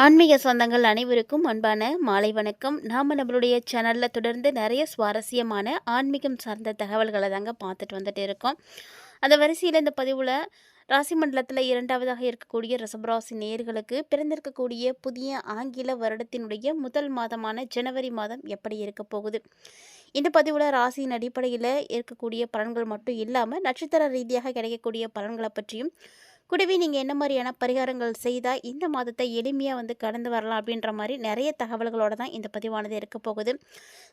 ஆன்மீக சொந்தங்கள் அனைவருக்கும் அன்பான மாலை வணக்கம். நாம் நம்மளுடைய சேனலில் தொடர்ந்து நிறைய சுவாரஸ்யமான ஆன்மீகம் சார்ந்த தகவல்களை தாங்க பார்த்துட்டு வந்துட்டு இருக்கோம். அந்த வரிசையில் இந்த பதிவில் ராசி மண்டலத்தில் இரண்டாவதாக இருக்கக்கூடிய ரிஷபராசி நேர்களுக்கு பிறந்திருக்கக்கூடிய புதிய ஆங்கில வருடத்தினுடைய முதல் மாதமான ஜனவரி மாதம் எப்படி இருக்க போகுது? இந்த பதிவில் ராசியின் அடிப்படையில் இருக்கக்கூடிய பலன்கள் மட்டும் இல்லாமல் நட்சத்திர ரீதியாக கிடைக்கக்கூடிய பலன்களை பற்றியும் கூடவே நீங்கள் என்ன மாதிரியான பரிகாரங்கள் செய்தால் இந்த மாதத்தை எளிமையாக வந்து கடந்து வரலாம் அப்படின்ற மாதிரி நிறைய தகவல்களோடு தான் இந்த பதிவானது இருக்க போகுது.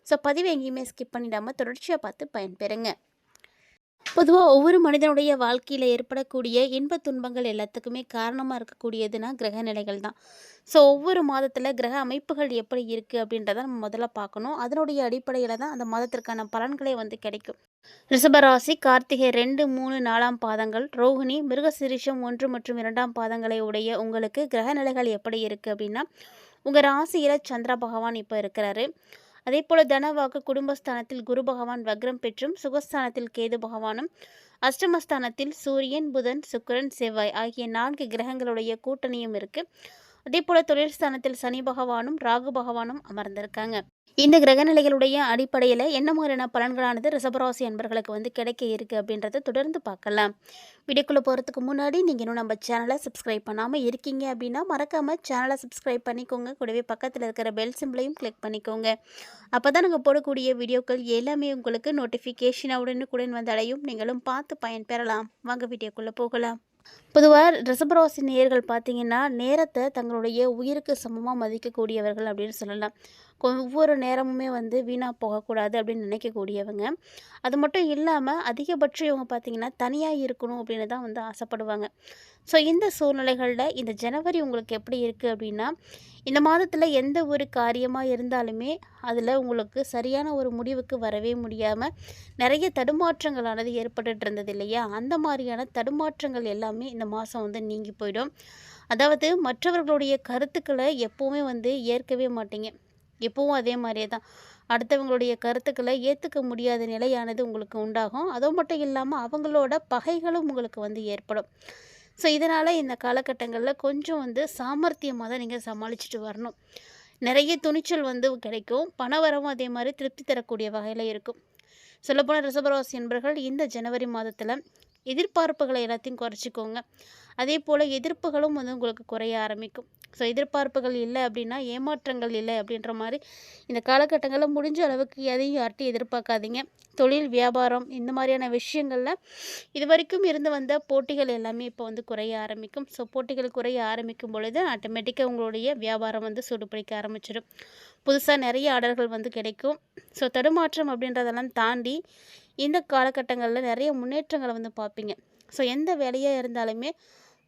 ஸோ பதிவை எங்கேயுமே ஸ்கிப் பண்ணிடாமல் தொடர்ச்சியாக பார்த்து பயன்பெறுங்க. பொதுவாக ஒவ்வொரு மனிதனுடைய வாழ்க்கையில் ஏற்படக்கூடிய இன்பத் துன்பங்கள் எல்லாத்துக்குமே காரணமாக இருக்கக்கூடியதுன்னா கிரக நிலைகள் தான். ஸோ ஒவ்வொரு மாதத்தில் கிரக அமைப்புகள் எப்படி இருக்குது அப்படின்றத நம்ம முதல்ல பார்க்கணும். அதனுடைய அடிப்படையில் தான் அந்த மாதத்திற்கான பலன்களே வந்து கிடைக்கும். ரிஷபராசி கார்த்திகை ரெண்டு மூணு நாலாம் பாதங்கள் ரோஹிணி மிருகசிரிஷம் ஒன்று மற்றும் இரண்டாம் பாதங்களை உடைய உங்களுக்கு கிரக நிலைகள் எப்படி இருக்குது அப்படின்னா உங்கள் ராசியில் சந்திர பகவான் இப்போ இருக்கிறாரு. அதே போல தனவாக்கு குடும்பஸ்தானத்தில் குரு பகவான் வக்ரம் பெற்றும் சுகஸ்தானத்தில் கேது பகவானும் அஷ்டமஸ்தானத்தில் சூரியன் புதன் சுக்கரன் செவ்வாய் ஆகிய நான்கு கிரகங்களுடைய கூட்டணியும் இருக்கு. அதே போல தொழில் ஸ்தானத்தில் சனி பகவானும் ராகு பகவானும் அமர்ந்திருக்காங்க. இந்த கிரகநிலைகளுடைய அடிப்படையில் என்ன மாதிரியான பலன்களானது ரிசபராசி அன்பர்களுக்கு வந்து கிடைக்க இருக்குது அப்படின்றத தொடர்ந்து பார்க்கலாம். வீடியோக்குள்ளே போகிறதுக்கு முன்னாடி நீங்கள் இன்னும் நம்ம சேனலை சப்ஸ்கிரைப் பண்ணாமல் இருக்கீங்க அப்படின்னா மறக்காமல் சேனலை சப்ஸ்கிரைப் பண்ணிக்கோங்க. கூடவே பக்கத்தில் இருக்கிற பெல் சிம்பிளையும் கிளிக் பண்ணிக்கோங்க. அப்போ தான் நாங்கள் போடக்கூடிய வீடியோக்கள் எல்லாமே உங்களுக்கு நோட்டிஃபிகேஷன் உடனுக்குடன் வந்து அடையும். நீங்களும் பார்த்து பயன்பெறலாம். வாங்க வீடியோக்குள்ளே போகலாம். பொதுவாக ரிசபராசி நேயர்கள் பார்த்தீங்கன்னா நேரத்தை தங்களுடைய உயிருக்கு சமமாக மதிக்கக்கூடியவர்கள் அப்படின்னு சொல்லலாம். ஒவ்வொரு நேரமுமே வந்து வீணாக போகக்கூடாது அப்படின்னு நினைக்கக்கூடியவங்க. அது மட்டும் இல்லாமல் அதிகபட்சம் இவங்க பார்த்திங்கன்னா தனியாக இருக்கணும் அப்படின்னு தான் வந்து ஆசைப்படுவாங்க. ஸோ இந்த சூழ்நிலைகளில் இந்த ஜனவரி உங்களுக்கு எப்படி இருக்குது அப்படின்னா இந்த மாதத்தில் எந்த ஒரு காரியமாக இருந்தாலுமே அதில் உங்களுக்கு சரியான ஒரு முடிவுக்கு வரவே முடியாமல் நிறைய தடுமாற்றங்களானது ஏற்பட்டுட்டு இருந்தது இல்லையா அந்த மாதிரியான தடுமாற்றங்கள் எல்லாமே இந்த மாதம் வந்து நீங்கி போயிடும். அதாவது மற்றவர்களுடைய கருத்துக்களை எப்போவுமே வந்து ஏற்கவே மாட்டீங்க. எப்பவும் அதே மாதிரியே தான். அடுத்தவங்களுடைய கருத்துக்களை ஏற்றுக்க முடியாத நிலையானது உங்களுக்கு உண்டாகும். அது மட்டும் இல்லாமல் அவங்களோட பகைகளும் உங்களுக்கு வந்து ஏற்படும். ஸோ இதனால் இந்த காலகட்டங்களில் கொஞ்சம் வந்து சாமர்த்தியமாக தான் நீங்கள் சமாளிச்சுட்டு வரணும். நிறைய துணிச்சல் வந்து கிடைக்கும். பணவரவும் அதே மாதிரி திருப்தி தரக்கூடிய வகையில் இருக்கும். சொல்லப்போனால் ரிசபராசி என்பர்கள் இந்த ஜனவரி மாதத்தில் எதிர்பார்ப்புகளை எல்லாத்தையும் குறைச்சிக்கோங்க. அதே போல் எதிர்ப்புகளும் வந்து உங்களுக்கு குறைய ஆரம்பிக்கும். ஸோ எதிர்பார்ப்புகள் இல்லை அப்படின்னா ஏமாற்றங்கள் இல்லை அப்படின்ற மாதிரி இந்த காலகட்டங்களில் முடிஞ்ச அளவுக்கு எதையும் யார்ட்டையும் எதிர்பார்க்காதீங்க. தொழில் வியாபாரம் இந்த மாதிரியான விஷயங்களில் இது வரைக்கும் இருந்து வந்த போட்டிகள் எல்லாமே இப்போ வந்து குறைய ஆரம்பிக்கும். ஸோ போட்டிகள் குறைய ஆரம்பிக்கும் பொழுது ஆட்டோமேட்டிக்காக உங்களுடைய வியாபாரம் வந்து சூடுபிடிக்க ஆரம்பிச்சிடும் புதுசாக நிறைய ஆர்டர்கள் வந்து கிடைக்கும். ஸோ தடுமாற்றம் அப்படின்றதெல்லாம் தாண்டி இந்த காலகட்டங்களில் நிறைய முன்னேற்றங்களை வந்து பார்ப்பீங்க. ஸோ எந்த வேலையாக இருந்தாலுமே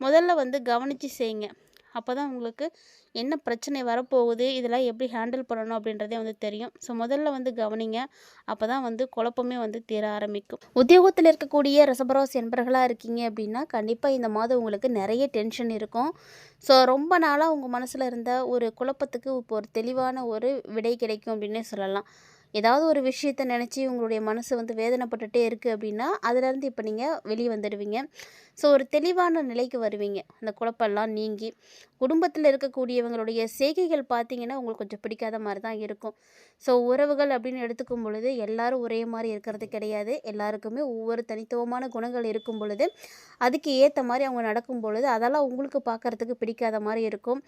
முதல்ல வந்து கவனித்து செய்யுங்க. அப்போ தான் உங்களுக்கு என்ன பிரச்சனை வரப்போகுது இதெல்லாம் எப்படி ஹேண்டில் பண்ணணும் அப்படின்றதே வந்து தெரியும். ஸோ முதல்ல வந்து கவனிங்க. அப்போ தான் வந்து குழப்பமே வந்து தீர ஆரம்பிக்கும். உத்தியோகத்தில் இருக்கக்கூடிய ரசபராஸ் என்பர்களாக இருக்கீங்க அப்படின்னா கண்டிப்பாக இந்த மாதம் உங்களுக்கு நிறைய டென்ஷன் இருக்கும். ஸோ ரொம்ப நாளாக உங்கள் மனசில் இருந்த ஒரு குழப்பத்துக்கு இப்போ ஒரு தெளிவான ஒரு விடை கிடைக்கும் அப்படின்னே சொல்லலாம். ஏதாவது ஒரு விஷயத்தை நினச்சி உங்களுடைய மனசு வந்து வேதனைப்பட்டுட்டே இருக்குது அப்படின்னா அதுலேருந்து இப்போ நீங்கள் வெளியே வந்துடுவீங்க. ஸோ ஒரு தெளிவான நிலைக்கு வருவீங்க. அந்த குழப்பெல்லாம் நீங்கி குடும்பத்தில் இருக்கக்கூடியவங்களுடைய செய்கைகள் பார்த்தீங்கன்னா உங்களுக்கு கொஞ்சம் பிடிக்காத மாதிரி தான் இருக்கும். ஸோ உறவுகள் அப்படின்னு எடுத்துக்கும் பொழுது எல்லாரும் ஒரே மாதிரி இருக்கிறது கிடையாது. எல்லாருக்குமே ஒவ்வொரு தனித்துவமான குணங்கள் இருக்கும் பொழுது அதுக்கு ஏற்ற மாதிரி அவங்க நடக்கும் பொழுது அதெல்லாம் உங்களுக்கு பார்க்குறதுக்கு பிடிக்காத மாதிரி இருக்கும்.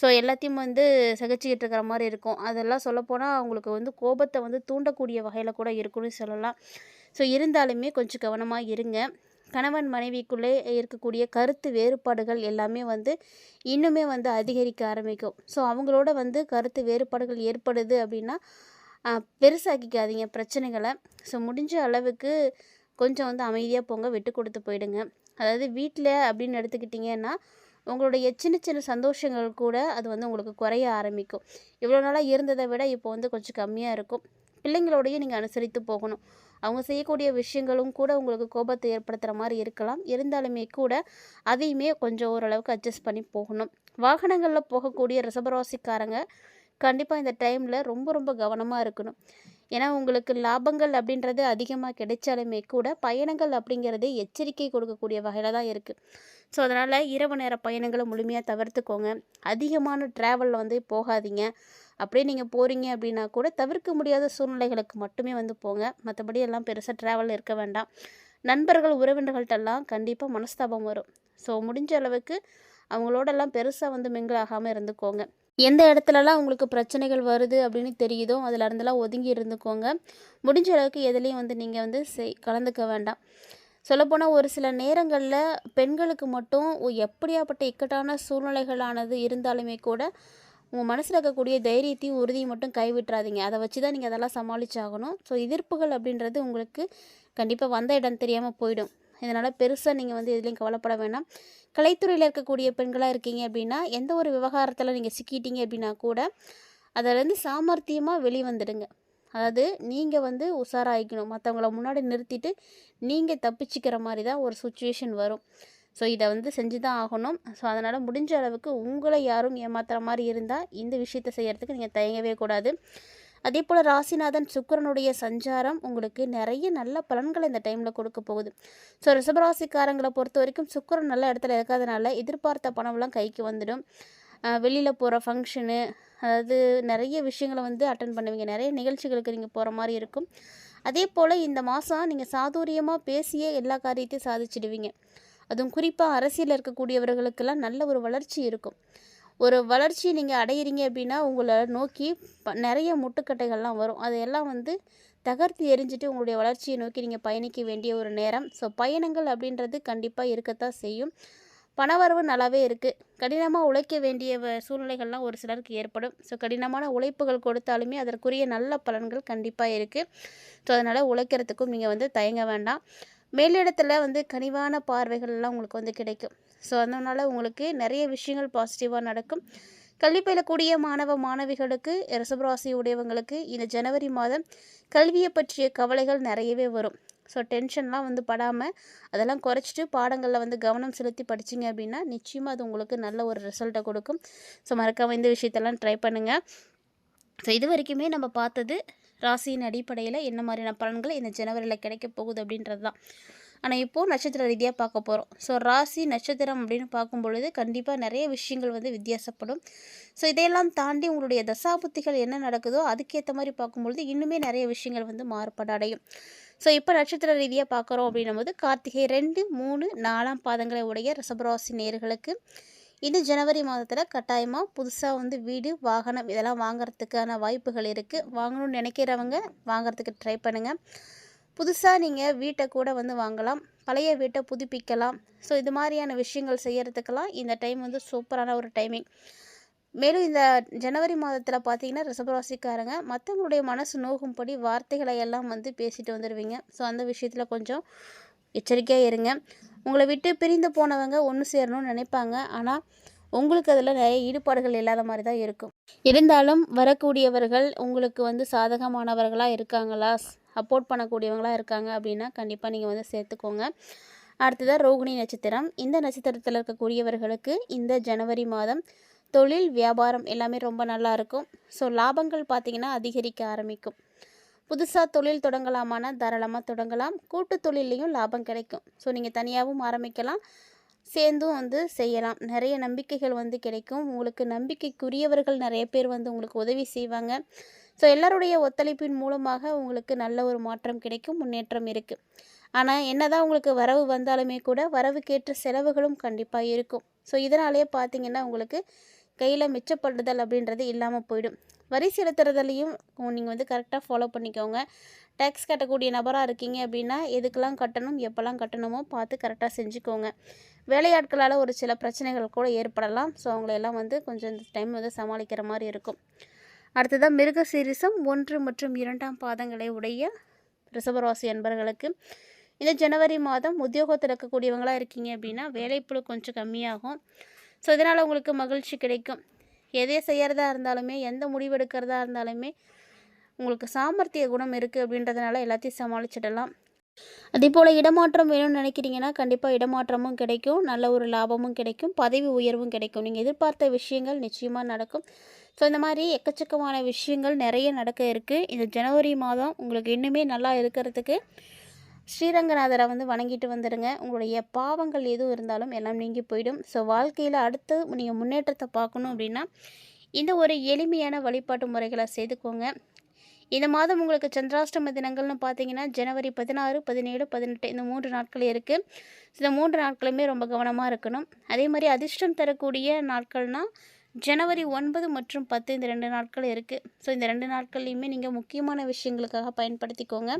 ஸோ எல்லாத்தையும் வந்து சகிச்சுக்கிட்டு இருக்கிற மாதிரி இருக்கும். அதெல்லாம் சொல்லப்போனால் அவங்களுக்கு வந்து கோபத்தை வந்து தூண்டக்கூடிய வகையில் கூட இருக்குன்னு சொல்லலாம். ஸோ இருந்தாலுமே கொஞ்சம் கவனமாக இருங்க. கணவன் மனைவிக்குள்ளே இருக்கக்கூடிய கருத்து வேறுபாடுகள் எல்லாமே வந்து இன்னுமே வந்து அதிகரிக்க ஆரம்பிக்கும். ஸோ அவங்களோட வந்து கருத்து வேறுபாடுகள் ஏற்படுது அப்படின்னா பெருசாக்கிக்காதீங்க பிரச்சனைகளை. ஸோ முடிஞ்ச அளவுக்கு கொஞ்சம் வந்து அமைதியாக போங்க விட்டு கொடுத்து போயிடுங்க. அதாவது வீட்டில் அப்படின்னு எடுத்துக்கிட்டிங்கன்னா உங்களுடைய சின்ன சின்ன சந்தோஷங்கள் கூட அது வந்து உங்களுக்கு குறைய ஆரம்பிக்கும். இவ்வளோ நாளாக இருந்ததை விட இப்போ வந்து கொஞ்சம் கம்மியாக இருக்கும். பிள்ளைங்களோடையும் நீங்கள் அனுசரித்து போகணும். அவங்க செய்யக்கூடிய விஷயங்களும் கூட உங்களுக்கு கோபத்தை ஏற்படுத்துகிற மாதிரி இருக்கலாம். இருந்தாலுமே கூட அதையுமே கொஞ்சம் ஓரளவுக்கு அட்ஜஸ்ட் பண்ணி போகணும். வாகனங்களில் போகக்கூடிய ரிசபராசிக்காரங்க கண்டிப்பாக இந்த டைமில் ரொம்ப ரொம்ப கவனமாக இருக்கணும். ஏன்னா உங்களுக்கு லாபங்கள் அப்படின்றது அதிகமாக கிடைச்சாலுமே கூட பயணங்கள் அப்படிங்கிறது எச்சரிக்கை கொடுக்கக்கூடிய வகையில் தான் இருக்குது ஸோ அதனால் இரவு நேர பயணங்களை முழுமையாக தவிர்த்துக்கோங்க. அதிகமான ட்ராவலில் வந்து போகாதீங்க. அப்படியே நீங்கள் போகிறீங்க அப்படின்னா கூட தவிர்க்க முடியாத சூழ்நிலைகளுக்கு மட்டுமே வந்து போங்க. மற்றபடி எல்லாம் பெருசாக ட்ராவல் இருக்க வேண்டாம். நண்பர்கள் உறவினர்கள்ட்டெல்லாம் கண்டிப்பாக மனஸ்தாபம் வரும். ஸோ முடிஞ்ச அளவுக்கு அவங்களோடெல்லாம் பெருசாக வந்து மிங்கிள் ஆகாமல் இருந்துக்கோங்க. எந்த இடத்துலலாம் உங்களுக்கு பிரச்சனைகள் வருது அப்படின்னு தெரியுதோ அதில் இருந்தெல்லாம் ஒதுங்கி இருந்துக்கோங்க. முடிஞ்ச அளவுக்கு எதுலேயும் வந்து நீங்கள் வந்து செய் கலந்துக்க வேண்டாம். சொல்லப்போனால் ஒரு சில நேரங்களில் பெண்களுக்கு மட்டும் எப்படியாப்பட்ட இக்கட்டான சூழ்நிலைகளானது இருந்தாலுமே கூட உங்கள் மனசில் இருக்கக்கூடிய தைரியத்தையும் உறுதியும் மட்டும் கைவிட்டுறாதீங்க. அதை வச்சு தான் நீங்கள் அதெல்லாம் சமாளிச்சாகணும். ஸோ எதிர்ப்புகள் அப்படின்றது உங்களுக்கு கண்டிப்பாக வந்த இடம் தெரியாமல் போயிடும். இதனால் பெருசாக நீங்கள் வந்து எதுலேயும் கவலைப்பட வேணாம். கலைத்துறையில் இருக்கக்கூடிய பெண்களாக இருக்கீங்க அப்படின்னா எந்த ஒரு விவகாரத்தில் நீங்கள் சிக்கிட்டீங்க அப்படின்னா கூட அதிலேருந்து சாமர்த்தியமாக வெளியே வந்துடுங்க அதாவது நீங்கள் வந்து உஷாராயிக்கணும். மற்றவங்கள முன்னாடி நிறுத்திட்டு நீங்கள் தப்பிச்சுக்கிற மாதிரி தான் ஒரு சுச்சுவேஷன் வரும். ஸோ இதை வந்து செஞ்சு தான் ஆகணும். ஸோ அதனால் முடிஞ்ச அளவுக்கு உங்களை யாரும் ஏமாத்துகிற மாதிரி இருந்தால் இந்த விஷயத்தை செய்கிறதுக்கு நீங்கள் தயங்கவே கூடாது. அதே போல் ராசிநாதன் சுக்கிரனுடைய சஞ்சாரம் உங்களுக்கு நிறைய நல்ல பலன்களை இந்த டைமில் கொடுக்க போகுது. ஸோ ரிஷபராசிக்காரங்களை பொறுத்த வரைக்கும் சுக்கிரன் நல்ல இடத்துல இருக்கிறதுனால எதிர்பார்த்த பணம்லாம் கைக்கு வந்துடும். வெளியில் போகிற ஃபங்க்ஷனு அதாவது நிறைய விஷயங்களை வந்து அட்டன் பண்ணுவீங்க. நிறைய நிகழ்ச்சிகளுக்கு நீங்கள் போகிற மாதிரி இருக்கும். அதே போல் இந்த மாதம் நீங்கள் சாதுரியமாக பேசியே எல்லா காரியத்தையும் சாதிச்சிடுவீங்க. அதுவும் குறிப்பாக அரசியலில் இருக்கக்கூடியவர்களுக்கெல்லாம் நல்ல ஒரு வளர்ச்சி இருக்கும். ஒரு வளர்ச்சி நீங்கள் அடையிறீங்க அப்படின்னா உங்களை நோக்கி ப- நிறைய முட்டுக்கட்டைகள்லாம் வரும். அதையெல்லாம் வந்து தகர்த்து எரிஞ்சிட்டு உங்களுடைய வளர்ச்சியை நோக்கி நீங்கள் பயணிக்க வேண்டிய ஒரு நேரம். ஸோ பயணங்கள் அப்படின்றது கண்டிப்பாக இருக்கத்தான் செய்யும். பணவரவு நல்லாவே இருக்குது கடினமாக உழைக்க வேண்டிய வ- சூழ்நிலைகள்லாம் ஒரு சிலருக்கு ஏற்படும். ஸோ கடினமான உழைப்புகள் கொடுத்தாலுமே அதற்குரிய நல்ல பலன்கள் கண்டிப்பாக இருக்குது ஸோ அதனால் உழைக்கிறதுக்கும் நீங்கள் வந்து தயங்க வேண்டாம். மேலிடத்தில் வந்து கனிவான பார்வைகள்லாம் உங்களுக்கு வந்து கிடைக்கும். ஸோ அதனால் உங்களுக்கு நிறைய விஷயங்கள் பாசிட்டிவாக நடக்கும். கல்வி பயிலக்கூடிய மாணவ மாணவிகளுக்கு ரிஷபராசி உடையவங்களுக்கு இந்த ஜனவரி மாதம் கல்வியை பற்றிய கவலைகள் நிறையவே வரும். ஸோ டென்ஷன்லாம் வந்து படாமல் அதெல்லாம் குறைச்சிட்டு பாடங்களில் வந்து கவனம் செலுத்தி படிச்சீங்க அப்படின்னா நிச்சயமாக அது உங்களுக்கு நல்ல ஒரு ரிசல்ட்டை கொடுக்கும். ஸோ மறக்காம இந்த விஷயத்தெல்லாம் ட்ரை பண்ணுங்கள் ஸோ இது வரைக்குமே நம்ம பார்த்தது ராசியின் அடிப்படையில் என்ன மாதிரியான பலன்கள் இந்த ஜனவரியில் கிடைக்க போகுது அப்படின்றது தான் ஆனால் இப்போது நட்சத்திர ரீதியாக பார்க்க போகிறோம் ஸோ ராசி நட்சத்திரம் அப்படின்னு பார்க்கும் பொழுது கண்டிப்பாக நிறைய விஷயங்கள் வந்து வித்தியாசப்படும். ஸோ இதையெல்லாம் தாண்டி உங்களுடைய தசாபுத்திகள் என்ன நடக்குதோ அதுக்கேற்ற மாதிரி பார்க்கும்பொழுது இன்னுமே நிறைய விஷயங்கள் வந்து மாறுபாடு அடையும். ஸோ இப்போ நட்சத்திர ரீதியாக பார்க்குறோம் அப்படின்னும் போது கார்த்திகை ரெண்டு மூணு நாலாம் பாதங்களை உடைய ரசபராசி நேர்களுக்கு இந்த ஜனவரி மாதத்தில் கட்டாயமாக புதுசாக வந்து வீடு வாகனம் இதெல்லாம் வாங்குறதுக்கான வாய்ப்புகள் இருக்குது வாங்கணும்னு நினைக்கிறவங்க வாங்குறதுக்கு ட்ரை பண்ணுங்கள் புதுசாக நீங்கள் வீட்டை கூட வந்து வாங்கலாம் பழைய வீட்டை புதுப்பிக்கலாம். ஸோ இது மாதிரியான விஷயங்கள் செய்கிறதுக்கெல்லாம் இந்த டைம் வந்து சூப்பரான ஒரு டைமிங் மேலும் இந்த ஜனவரி மாதத்தில் பார்த்தீங்கன்னா ரிசபராசிக்காரங்க மற்றவங்களுடைய மனசு நோகும்படி வார்த்தைகளை எல்லாம் வந்து பேசிட்டு வந்துடுவீங்க ஸோ அந்த விஷயத்தில் கொஞ்சம் எச்சரிக்கையாக இருங்க. உங்களை விட்டு பிரிந்து போனவங்க ஒன்று சேரணும்னு நினைப்பாங்க. ஆனால் உங்களுக்கு அதில் நிறைய ஈடுபாடுகள் இல்லாத மாதிரி தான் இருக்கும். இருந்தாலும் வரக்கூடியவர்கள் உங்களுக்கு வந்து சாதகமானவர்களாக இருக்காங்களா? சப்போர்ட் பண்ணக்கூடியவங்களாக இருக்காங்க அப்படின்னா கண்டிப்பாக நீங்கள் வந்து சேர்த்துக்கோங்க. அடுத்ததாக ரோகிணி நட்சத்திரம். இந்த நட்சத்திரத்தில் இருக்கக்கூடியவர்களுக்கு இந்த ஜனவரி மாதம் தொழில் வியாபாரம் எல்லாமே ரொம்ப நல்லா இருக்கும். ஸோ லாபங்கள் பார்த்திங்கன்னா அதிகரிக்க ஆரம்பிக்கும். புதுசாக தொழில் தொடங்கலாமானா தாராளமாக தொடங்கலாம். கூட்டு தொழிலையும் லாபம் கிடைக்கும். ஸோ நீங்கள் தனியாகவும் ஆரம்பிக்கலாம். சேர்ந்தும் வந்து செய்யலாம். நிறைய நம்பிக்கைகள் வந்து கிடைக்கும். உங்களுக்கு நம்பிக்கைக்குரியவர்கள் நிறைய பேர் வந்து உங்களுக்கு உதவி செய்வாங்க. ஸோ எல்லாருடைய ஒத்துழைப்பின் மூலமாக உங்களுக்கு நல்ல ஒரு மாற்றம் கிடைக்கும் முன்னேற்றம் இருக்குது ஆனால் என்னதான் உங்களுக்கு வரவு வந்தாலுமே கூட வரவுக்கேற்ற செலவுகளும் கண்டிப்பாக இருக்கும். ஸோ இதனாலேயே பார்த்தீங்கன்னா உங்களுக்கு கையில் மிச்சப்படுதல் அப்படின்றது இல்லாமல் போயிடும். வரி செலுத்துறதுலையும் நீங்கள் வந்து கரெக்டாக ஃபாலோ பண்ணிக்கோங்க. டேக்ஸ் கட்டக்கூடிய நபராக இருக்கீங்க அப்படின்னா எதுக்கெல்லாம் கட்டணும் எப்போல்லாம் கட்டணுமோ பார்த்து கரெக்டாக செஞ்சுக்கோங்க. வேலையாட்களால் ஒரு சில பிரச்சனைகள் கூட ஏற்படலாம். ஸோ அவங்களையெல்லாம் வந்து கொஞ்சம் இந்த டைம் வந்து சமாளிக்கிற மாதிரி இருக்கும். அடுத்ததாக மிருக சீரிசம் ஒன்று மற்றும் இரண்டாம் பாதங்களை உடைய ரிஷபராசி அன்பர்களுக்கு இந்த ஜனவரி மாதம் உத்தியோகத்தில் இருக்கக்கூடியவங்களாக இருக்கீங்க அப்படின்னா வேலைப்புழு கொஞ்சம் கம்மியாகும். ஸோ இதனால் உங்களுக்கு மகிழ்ச்சி கிடைக்கும். எதை செய்கிறதா இருந்தாலுமே எந்த முடிவு எடுக்கிறதா இருந்தாலுமே உங்களுக்கு சாமர்த்திய குணம் இருக்குது அப்படின்றதுனால எல்லாத்தையும் சமாளிச்சிடலாம். அதேபோல் இடமாற்றம் வேணும்னு நினைக்கிறீங்கன்னா கண்டிப்பாக இடமாற்றமும் கிடைக்கும். நல்ல ஒரு லாபமும் கிடைக்கும். பதவி உயர்வும் கிடைக்கும். நீங்கள் எதிர்பார்த்த விஷயங்கள் நிச்சயமாக நடக்கும். ஸோ இந்த மாதிரி எக்கச்சக்கமான விஷயங்கள் நிறைய நடக்க இருக்குது இந்த ஜனவரி மாதம் உங்களுக்கு இன்னுமே நல்லா இருக்கிறதுக்கு ஸ்ரீரங்கநாதரை வந்து வணங்கிட்டு வந்துடுங்க உங்களுடைய பாவங்கள் எதுவும் இருந்தாலும் எல்லாம் நீங்கி போயிடும். ஸோ வாழ்க்கையில் அடுத்து நீங்கள் முன்னேற்றத்தை பார்க்கணும் அப்படின்னா இந்த ஒரு எளிமையான வழிபாட்டு முறைகளை செய்துக்கோங்க. இந்த மாதம் உங்களுக்கு சந்திராஷ்டம தினங்கள்னு பார்த்தீங்கன்னா ஜனவரி பதினாறு பதினேழு பதினெட்டு இந்த மூன்று நாட்கள் இருக்குது இந்த மூன்று நாட்களுமே ரொம்ப கவனமாக இருக்கணும். அதே மாதிரி அதிர்ஷ்டம் தரக்கூடிய நாட்கள்னால் ஜனவரி ஒன்பது மற்றும் பத்து இந்த ரெண்டு நாட்கள் இருக்குது ஸோ இந்த ரெண்டு நாட்கள்லையுமே நீங்கள் முக்கியமான விஷயங்களுக்காக பயன்படுத்திக்கோங்க.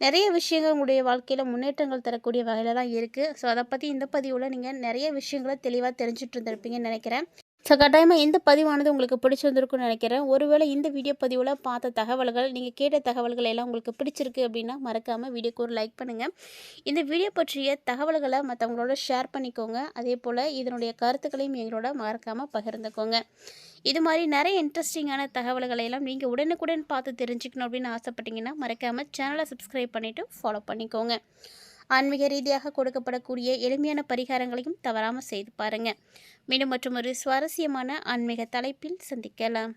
நிறைய விஷயங்கள் உங்களுடைய வாழ்க்கையில் முன்னேற்றங்கள் தரக்கூடிய வகையில் தான் இருக்குது ஸோ அதை பற்றி இந்த பதிவில் நீங்கள் நிறைய விஷயங்களை தெளிவாக தெரிஞ்சுட்டு இருந்திருப்பீங்கன்னு நினைக்கிறேன். ஸோ கட்டாயமாக இந்த பதிவானது உங்களுக்கு பிடிச்சிருந்துருக்குன்னு நினைக்கிறேன். ஒருவேளை இந்த வீடியோ பதிவில் பார்த்த தகவல்கள் நீங்கள் கேட்ட தகவல்கள் எல்லாம் உங்களுக்கு பிடிச்சிருக்கு அப்படின்னா மறக்காமல் வீடியோக்கு ஒரு லைக் பண்ணுங்கள் இந்த வீடியோ பற்றிய தகவல்களை மற்றவங்களோட ஷேர் பண்ணிக்கோங்க. அதே போல் இதனுடைய கருத்துக்களையும் எங்களோட மறக்காமல் பகிர்ந்துக்கோங்க. இது மாதிரி நிறைய இன்ட்ரெஸ்டிங்கான தகவல்களை எல்லாம் நீங்கள் உடனுக்குடன் பார்த்து தெரிஞ்சுக்கணும் அப்படின்னு ஆசைப்பட்டீங்கன்னா மறக்காமல் சேனலை சப்ஸ்கிரைப் பண்ணிவிட்டு ஃபாலோ பண்ணிக்கோங்க. ஆன்மீக ரீதியாக கொடுக்கப்படக்கூடிய எளிமையான பரிகாரங்களையும் தவறாமல் செய்து பாருங்கள் மீண்டும் மற்றும் ஒரு சுவாரஸ்யமான ஆன்மீக தலைப்பில் சந்திக்கலாம்.